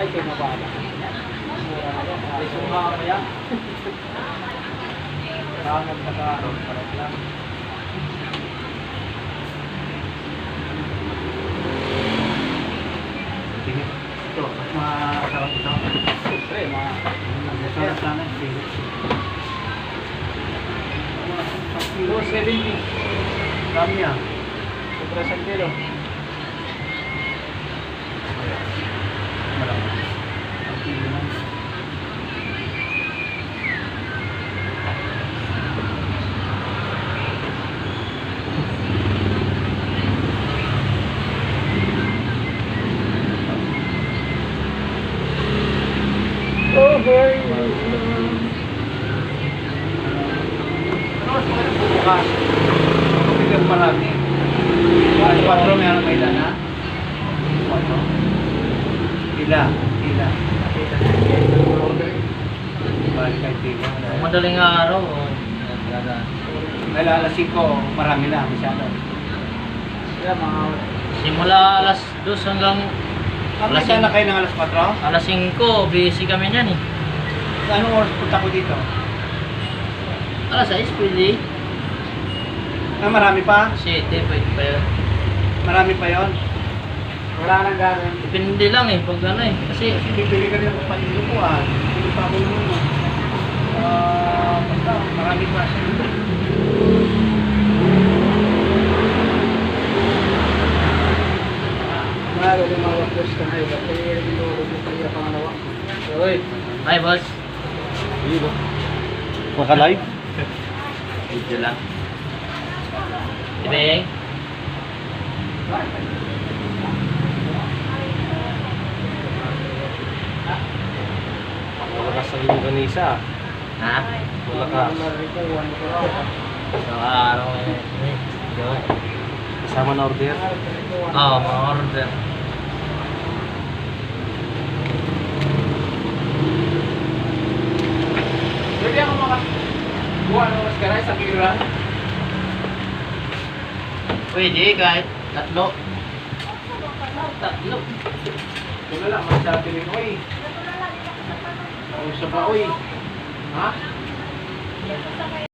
Ay, tumaba na. Ay, sumama pa yan. Tangan na ka, parang lang. Sige. Ito, mas masarap ito. Siyempre. Masarap sana. Sige. Kilo 70. Dami ah. Sobra sa kilo. Marami. Ang kilo lang. Oh, po bukas? Marami. Mas 4 meron may dana? 4? Pila? Pila? Madaling araw. oh. Dahil alas 5, marami na. Masyado. Simula alas 2 hanggang Ang Alas na kayo ng alas 4? alas 5, busy kami niyan eh. Anong oras punta ko dito? Alas 6, pwede. Ah, marami pa? 7, pwede pa yun. Marami pa yon. Wala nang gano'n. Depende lang eh, pag ano eh. Kasi Kasi bibili ka rin ng panilupuan. Bibili pa ako naman mo. Ah, basta marami pa siya. Mga galing mga workers ka na yun. Kaya yung binuho mo kaya Uy. Hi boss. Maka-live? Video lang. Ibeng. Malakas ang iyong kanisa. Ha? Malakas. So, araw eh. eh. Kasama na order. Oo, mga order. Ng mascara sa kira. Pwede kahit tatlo. Tatlo. Wala lang, magsabi rin, oy. Ang sa ba, oy. Ha?